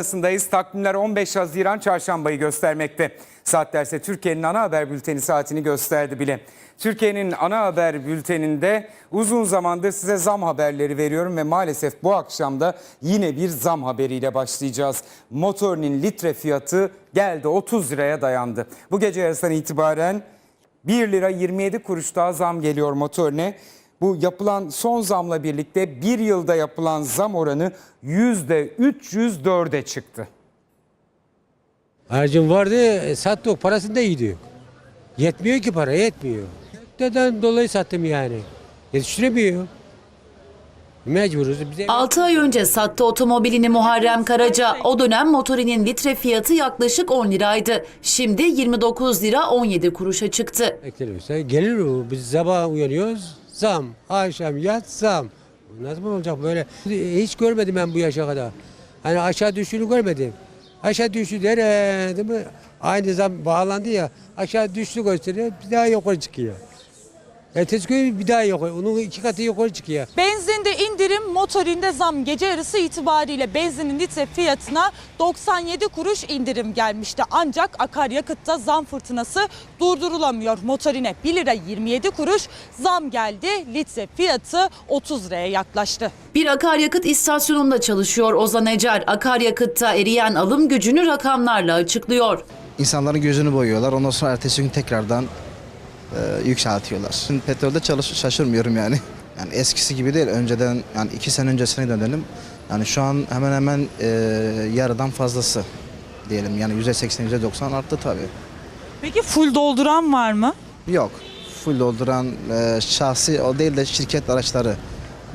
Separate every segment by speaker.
Speaker 1: arasındayız. Takvimler 15 Haziran çarşambayı göstermekte. Saatler ise Türkiye'nin ana haber bülteni saatini gösterdi bile. Türkiye'nin ana haber bülteninde uzun zamandır size zam haberleri veriyorum ve maalesef bu akşam da yine bir zam haberiyle başlayacağız. Motorinin litre fiyatı geldi 30 liraya dayandı. Bu gece yarısından itibaren 1 lira 27 kuruş daha zam geliyor motorine. Bu yapılan son zamla birlikte bir yılda yapılan zam oranı %304'e çıktı.
Speaker 2: Harcım vardı e, sattık parasını da gidiyor. Yetmiyor ki para yetmiyor. Neden dolayı sattım yani. Yetiştiremiyor. Mecburuz. Bize
Speaker 3: 6 ay önce sattı otomobilini Muharrem Karaca. O dönem motorinin litre fiyatı yaklaşık 10 liraydı. Şimdi 29 lira 17 kuruşa çıktı.
Speaker 2: bekleniyorsa gelir o. Biz sabah uyanıyoruz. Zam. Akşam yat. Nasıl olacak böyle? Hiç görmedim ben bu yaşa kadar. Hani aşağı düştüğünü görmedim. Aşağı düştü der değil mi? Aynı zam bağlandı ya. Aşağı düştü gösteriyor. Bir daha yukarı çıkıyor. Ertesi gün bir daha yukarı. Onun iki katı yukarı çıkıyor.
Speaker 4: Benzinde indirim, motorinde zam. Gece yarısı itibariyle benzinin litre fiyatına 97 kuruş indirim gelmişti. Ancak akaryakıtta zam fırtınası durdurulamıyor. Motorine 1 lira 27 kuruş zam geldi. Litre fiyatı 30 liraya yaklaştı.
Speaker 3: Bir akaryakıt istasyonunda çalışıyor Ozan Ecer. Akaryakıtta eriyen alım gücünü rakamlarla açıklıyor.
Speaker 5: İnsanların gözünü boyuyorlar. Ondan sonra ertesi gün tekrardan e, yükseltiyorlar. Şimdi petrolde çalış şaşırmıyorum yani. Yani eskisi gibi değil. Önceden yani iki sene öncesine dönelim. Yani şu an hemen hemen e, yarıdan fazlası diyelim. Yani %80, %90 arttı tabii.
Speaker 4: Peki full dolduran var mı?
Speaker 5: Yok. Full dolduran e, şahsi o değil de şirket araçları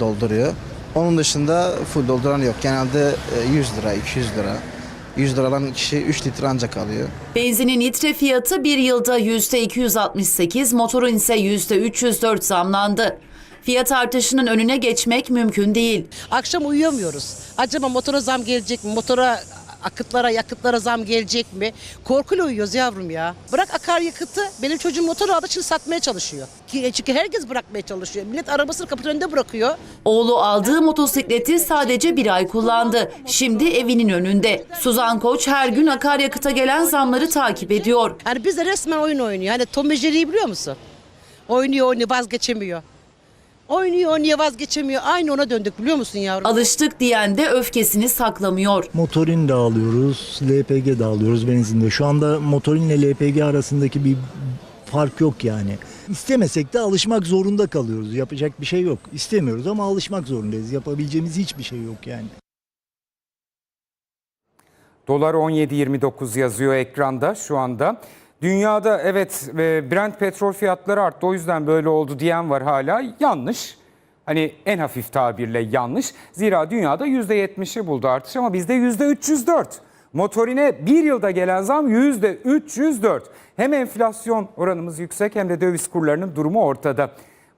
Speaker 5: dolduruyor. Onun dışında full dolduran yok. Genelde e, 100 lira, 200 lira. 100 lira alan kişi 3 litre ancak alıyor.
Speaker 3: Benzinin litre fiyatı bir yılda %268, motorun ise %304 zamlandı. Fiyat artışının önüne geçmek mümkün değil.
Speaker 6: Akşam uyuyamıyoruz. Acaba motora zam gelecek mi? Motora akıtlara, yakıtlara zam gelecek mi? Korkuyla uyuyoruz yavrum ya. Bırak akaryakıtı. Benim çocuğum motor aldı şimdi satmaya çalışıyor. Ki- Çünkü herkes bırakmaya çalışıyor. Millet arabasını kapının önünde bırakıyor.
Speaker 3: Oğlu aldığı motosikleti sadece bir ay kullandı. Şimdi evinin önünde. Suzan Koç her gün akaryakıta gelen zamları takip ediyor.
Speaker 6: Yani bizde resmen oyun oynuyor. Hani Tom ve Jerry'yi biliyor musun? Oynuyor oynuyor vazgeçemiyor. Oynuyor oynuyor vazgeçemiyor. Aynı ona döndük biliyor musun yavrum?
Speaker 3: Alıştık diyen de öfkesini saklamıyor.
Speaker 7: Motorin de alıyoruz, LPG de alıyoruz benzinde. Şu anda motorinle LPG arasındaki bir fark yok yani. İstemesek de alışmak zorunda kalıyoruz. Yapacak bir şey yok. İstemiyoruz ama alışmak zorundayız. Yapabileceğimiz hiçbir şey yok yani.
Speaker 1: Dolar 17.29 yazıyor ekranda şu anda. Dünyada evet e, Brent petrol fiyatları arttı o yüzden böyle oldu diyen var hala. Yanlış. Hani en hafif tabirle yanlış. Zira dünyada %70'i buldu artış ama bizde %304. Motorine bir yılda gelen zam %304. Hem enflasyon oranımız yüksek hem de döviz kurlarının durumu ortada.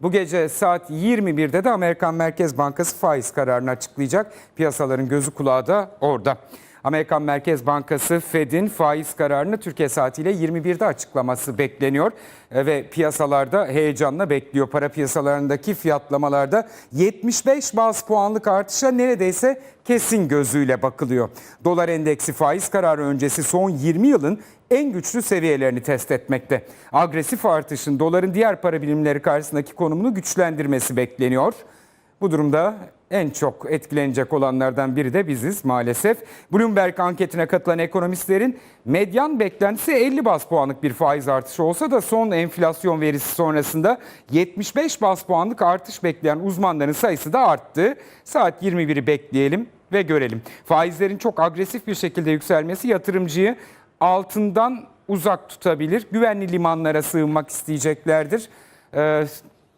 Speaker 1: Bu gece saat 21'de de Amerikan Merkez Bankası faiz kararını açıklayacak. Piyasaların gözü kulağı da orada. Amerikan Merkez Bankası Fed'in faiz kararını Türkiye saatiyle 21'de açıklaması bekleniyor E, ve piyasalarda heyecanla bekliyor. Para piyasalarındaki fiyatlamalarda 75 baz puanlık artışa neredeyse kesin gözüyle bakılıyor. Dolar endeksi faiz kararı öncesi son 20 yılın en güçlü seviyelerini test etmekte. Agresif artışın doların diğer para birimleri karşısındaki konumunu güçlendirmesi bekleniyor. Bu durumda en çok etkilenecek olanlardan biri de biziz maalesef. Bloomberg anketine katılan ekonomistlerin medyan beklentisi 50 bas puanlık bir faiz artışı olsa da son enflasyon verisi sonrasında 75 bas puanlık artış bekleyen uzmanların sayısı da arttı. Saat 21'i bekleyelim ve görelim. Faizlerin çok agresif bir şekilde yükselmesi yatırımcıyı altından uzak tutabilir. Güvenli limanlara sığınmak isteyeceklerdir. Ee,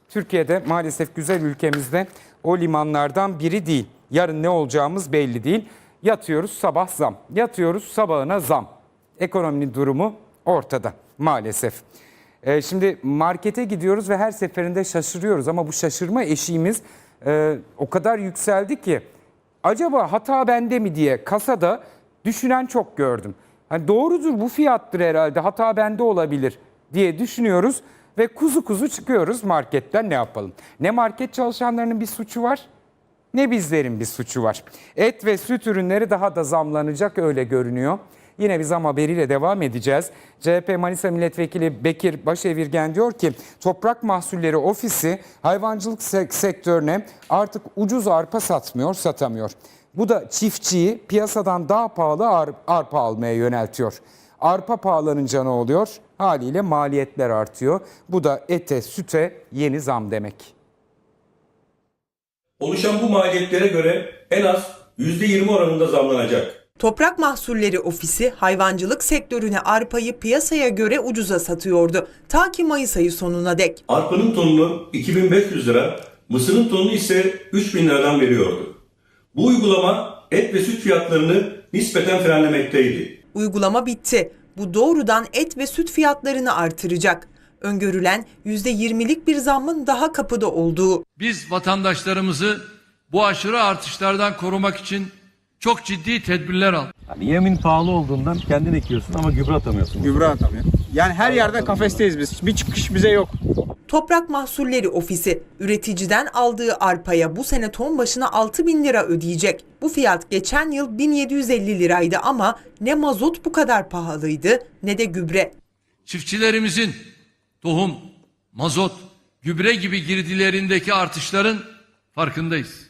Speaker 1: Türkiye'de maalesef güzel ülkemizde o limanlardan biri değil. Yarın ne olacağımız belli değil. Yatıyoruz sabah zam. Yatıyoruz sabahına zam. Ekonominin durumu ortada maalesef. Ee, şimdi markete gidiyoruz ve her seferinde şaşırıyoruz ama bu şaşırma eşiğimiz e, o kadar yükseldi ki acaba hata bende mi diye kasada düşünen çok gördüm. Hani doğrudur bu fiyattır herhalde hata bende olabilir diye düşünüyoruz ve kuzu kuzu çıkıyoruz marketten ne yapalım? Ne market çalışanlarının bir suçu var ne bizlerin bir suçu var. Et ve süt ürünleri daha da zamlanacak öyle görünüyor. Yine bir zam haberiyle devam edeceğiz. CHP Manisa Milletvekili Bekir Başevirgen diyor ki Toprak Mahsulleri Ofisi hayvancılık sek- sektörüne artık ucuz arpa satmıyor, satamıyor. Bu da çiftçiyi piyasadan daha pahalı ar- arpa almaya yöneltiyor. Arpa pahalanınca ne oluyor? Haliyle maliyetler artıyor. Bu da ete, süte yeni zam demek.
Speaker 8: Oluşan bu maliyetlere göre en az %20 oranında zamlanacak.
Speaker 9: Toprak Mahsulleri Ofisi hayvancılık sektörüne arpayı piyasaya göre ucuza satıyordu. Ta ki Mayıs ayı sonuna dek.
Speaker 8: Arpanın tonunu 2500 lira, mısırın tonunu ise 3000 liradan veriyordu. Bu uygulama et ve süt fiyatlarını nispeten frenlemekteydi.
Speaker 9: Uygulama bitti. Bu doğrudan et ve süt fiyatlarını artıracak. Öngörülen %20'lik bir zammın daha kapıda olduğu.
Speaker 10: Biz vatandaşlarımızı bu aşırı artışlardan korumak için çok ciddi tedbirler aldık.
Speaker 11: Hani yemin pahalı olduğundan kendin ekiyorsun ama gübre atamıyorsun.
Speaker 12: Gübre atamıyor. Yani her yerde kafesteyiz biz. Bir çıkış bize yok.
Speaker 9: Toprak Mahsulleri Ofisi üreticiden aldığı arpaya bu sene ton başına 6 bin lira ödeyecek. Bu fiyat geçen yıl 1750 liraydı ama ne mazot bu kadar pahalıydı ne de gübre.
Speaker 10: Çiftçilerimizin tohum, mazot, gübre gibi girdilerindeki artışların farkındayız.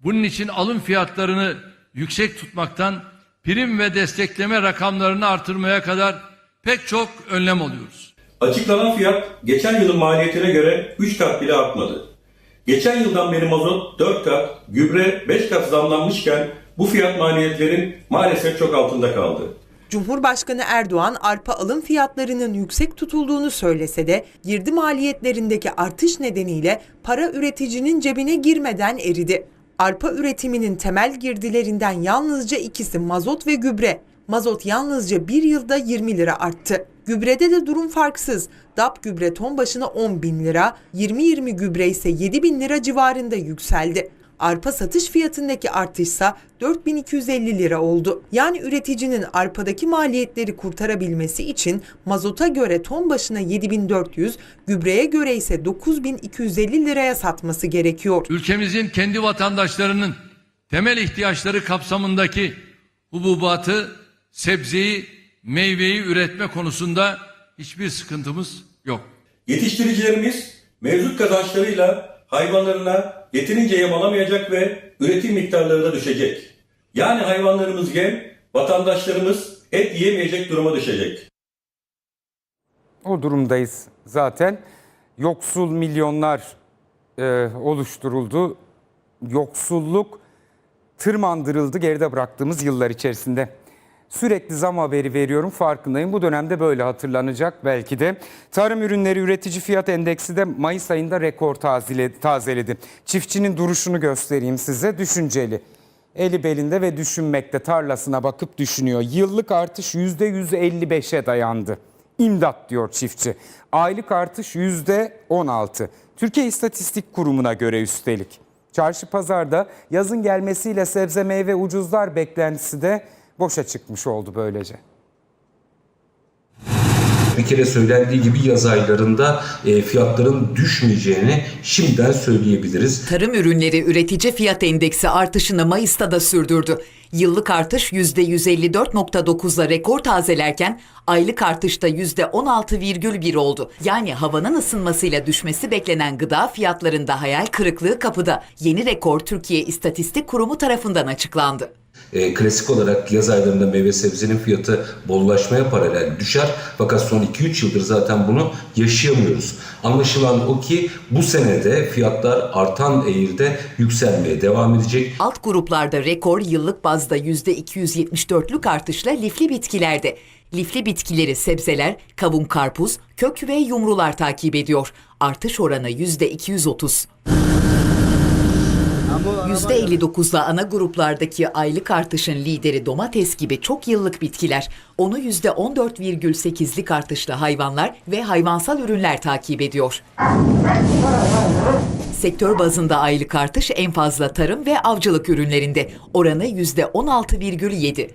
Speaker 10: Bunun için alım fiyatlarını yüksek tutmaktan prim ve destekleme rakamlarını artırmaya kadar pek çok önlem alıyoruz.
Speaker 8: Açıklanan fiyat geçen yılın maliyetine göre 3 kat bile artmadı. Geçen yıldan beri mazot 4 kat, gübre 5 kat zamlanmışken bu fiyat maliyetlerin maalesef çok altında kaldı.
Speaker 9: Cumhurbaşkanı Erdoğan arpa alım fiyatlarının yüksek tutulduğunu söylese de girdi maliyetlerindeki artış nedeniyle para üreticinin cebine girmeden eridi. Arpa üretiminin temel girdilerinden yalnızca ikisi mazot ve gübre. Mazot yalnızca bir yılda 20 lira arttı. Gübrede de durum farksız. DAP gübre ton başına 10 bin lira, 20-20 gübre ise 7 bin lira civarında yükseldi. Arpa satış fiyatındaki artışsa 4250 lira oldu. Yani üreticinin arpadaki maliyetleri kurtarabilmesi için mazota göre ton başına 7400, gübreye göre ise 9250 liraya satması gerekiyor.
Speaker 10: Ülkemizin kendi vatandaşlarının temel ihtiyaçları kapsamındaki hububatı, sebzeyi, meyveyi üretme konusunda hiçbir sıkıntımız yok.
Speaker 8: Yetiştiricilerimiz mevcut kazançlarıyla hayvanlarına yeterince yem alamayacak ve üretim miktarları da düşecek. Yani hayvanlarımız yem, vatandaşlarımız et yiyemeyecek duruma düşecek.
Speaker 1: O durumdayız zaten. Yoksul milyonlar e, oluşturuldu. Yoksulluk tırmandırıldı geride bıraktığımız yıllar içerisinde. Sürekli zam haberi veriyorum farkındayım. Bu dönemde böyle hatırlanacak belki de. Tarım ürünleri üretici fiyat endeksi de Mayıs ayında rekor tazele- tazeledi. Çiftçinin duruşunu göstereyim size düşünceli. Eli belinde ve düşünmekte tarlasına bakıp düşünüyor. Yıllık artış %155'e dayandı. İmdat diyor çiftçi. Aylık artış %16. Türkiye İstatistik Kurumu'na göre üstelik. Çarşı pazarda yazın gelmesiyle sebze meyve ucuzlar beklentisi de boşa çıkmış oldu böylece.
Speaker 13: Bir kere söylendiği gibi yaz aylarında e, fiyatların düşmeyeceğini şimdiden söyleyebiliriz.
Speaker 3: Tarım ürünleri üretici fiyat endeksi artışını Mayıs'ta da sürdürdü. Yıllık artış %154.9'la rekor tazelerken aylık artışta %16,1 oldu. Yani havanın ısınmasıyla düşmesi beklenen gıda fiyatlarında hayal kırıklığı kapıda. Yeni rekor Türkiye İstatistik Kurumu tarafından açıklandı.
Speaker 13: E, klasik olarak yaz aylarında meyve sebzenin fiyatı bollaşmaya paralel düşer. Fakat son 2-3 yıldır zaten bunu yaşayamıyoruz. Anlaşılan o ki bu senede fiyatlar artan eğride yükselmeye devam edecek.
Speaker 3: Alt gruplarda rekor yıllık bazda %274'lük artışla lifli bitkilerde. Lifli bitkileri sebzeler, kavun karpuz, kök ve yumrular takip ediyor. Artış oranı %230. %59'la ana gruplardaki aylık artışın lideri domates gibi çok yıllık bitkiler. Onu %14,8'lik artışla hayvanlar ve hayvansal ürünler takip ediyor. Sektör bazında aylık artış en fazla tarım ve avcılık ürünlerinde. Oranı %16,7.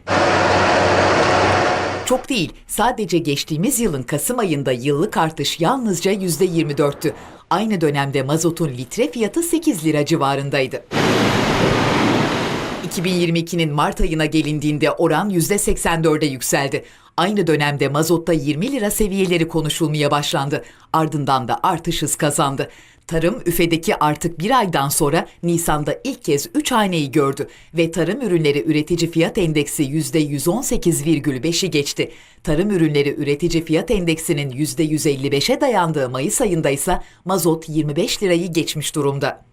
Speaker 3: Çok değil, sadece geçtiğimiz yılın Kasım ayında yıllık artış yalnızca %24'tü. Aynı dönemde mazotun litre fiyatı 8 lira civarındaydı. 2022'nin Mart ayına gelindiğinde oran %84'e yükseldi. Aynı dönemde mazotta 20 lira seviyeleri konuşulmaya başlandı. Ardından da artış hız kazandı. Tarım üfedeki artık bir aydan sonra Nisan'da ilk kez 3 haneyi gördü ve tarım ürünleri üretici fiyat endeksi %118,5'i geçti. Tarım ürünleri üretici fiyat endeksinin %155'e dayandığı Mayıs ayında ise mazot 25 lirayı geçmiş durumda.